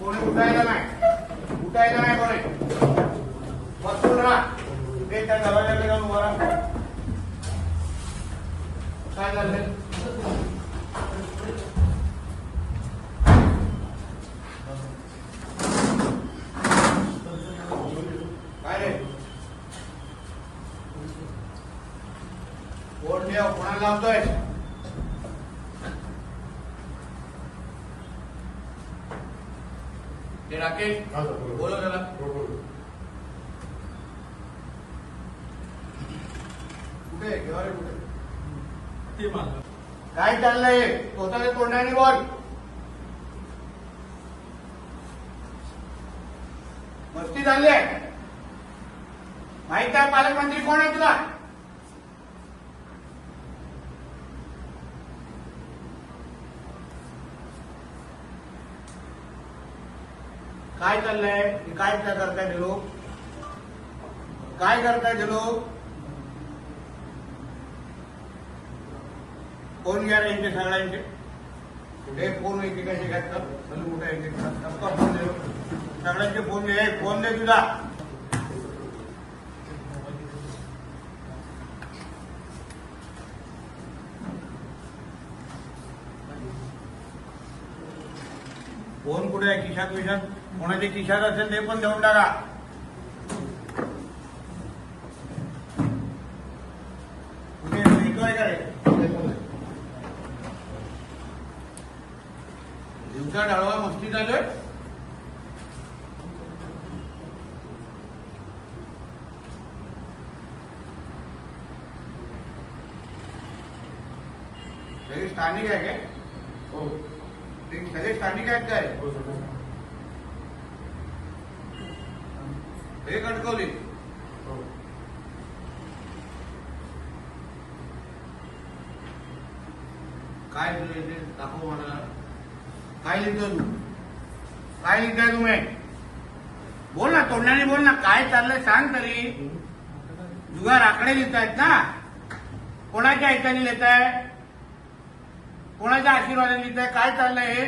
कोणी उठायला नाही. उठायला नाही कोणी. बसून राहा ते त्या दरवाजाकडे जाऊन उभा राहा. काय झालं? काय रे? कोण ठेव? कोणाला लावतोय? ते राकेश? बोलो. त्याला कुठे आहे? केव्हा रे कुठे? काय चाललंय? स्वतःच्या तोंडाने बोल मस्ती झाली आहे. माहीत आहे पालकमंत्री कोण आहे तुला? काय चाललंय? काय काय करताय ते लोक? काय करताय ते लोक? फोन घ्या यांचे सगळ्यांचे. कुठे फोन एकेकाचे घातलं सलू कुठे एक फोन दे. सगळ्यांचे फोन दे. फोन दे तुझा फोन कुठे आहे? खिशात विशात कोणाचे खिशात असेल ते पण देऊन टाका. कुठे भेटतोय का रे? दिवसा डाळवा मस्ती चालू सगळे स्थानिक आहे काय? ते सगळे स्थानिक आहेत काय? हे कणकवली काय तुझं इथे दाखव मला. काय लिहितो तू? काय लिहिताय तुम्ही? बोल ना तोंडाने बोल ना काय चाललंय सांग तरी. जुगार आकडे लिहितायत ना. कोणाच्या ऐकाने लिहिताय? कोणाच्या आशीर्वादाने लिहिताय? काय चाललंय हे?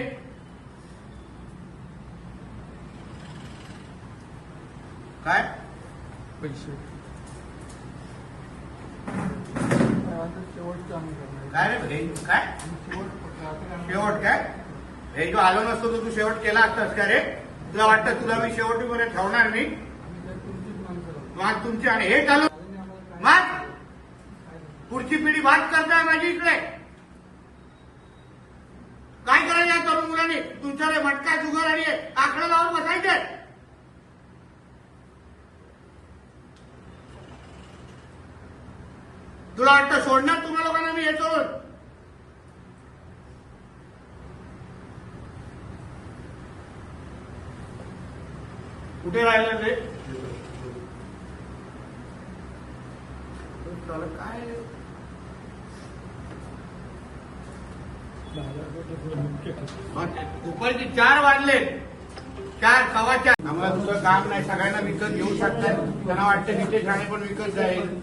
काय? पैसे. शेवटचं आम्ही करणार काय रे भाई? काय? शेवट काय? हे जो आलो नसतो तर तू शेवट केला असतास का रे? तुला वाटतं तुला मी शेवटीपर्यंत ठेवणार नाही. मग तुमची आणि हे चालू मग! पुढची पिढी बात करताय माझी इकडे. काय करायचं तरुण मुलांनी? तुमच्याकडे मटका जुगार आणि आकडा लावून बसायचे तुला वाटतं सोडणार तुम्हाला लोकांना मी येतो कुठे राहिलं ते? काय? दुपारचे चार वाजले. चार सव्वा चार. आम्हाला तुझं काम नाही. सगळ्यांना विकत घेऊ शकतात त्यांना वाटतं तिथे ठाणे पण विकत जाईल.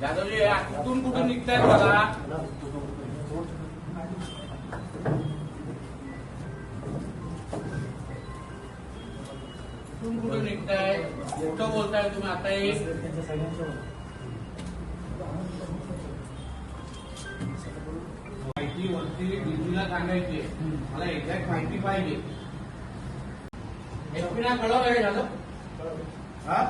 जाधवजी कुठून कुठून निघतायत बघा. कुठून कुठून निघताय मोठं बोलताय तुम्ही आता एक माहिती वरती डीजीला सांगायची. मला एक्झॅक्ट माहिती पाहिजे. एसपीना कळव आहे झालं? हा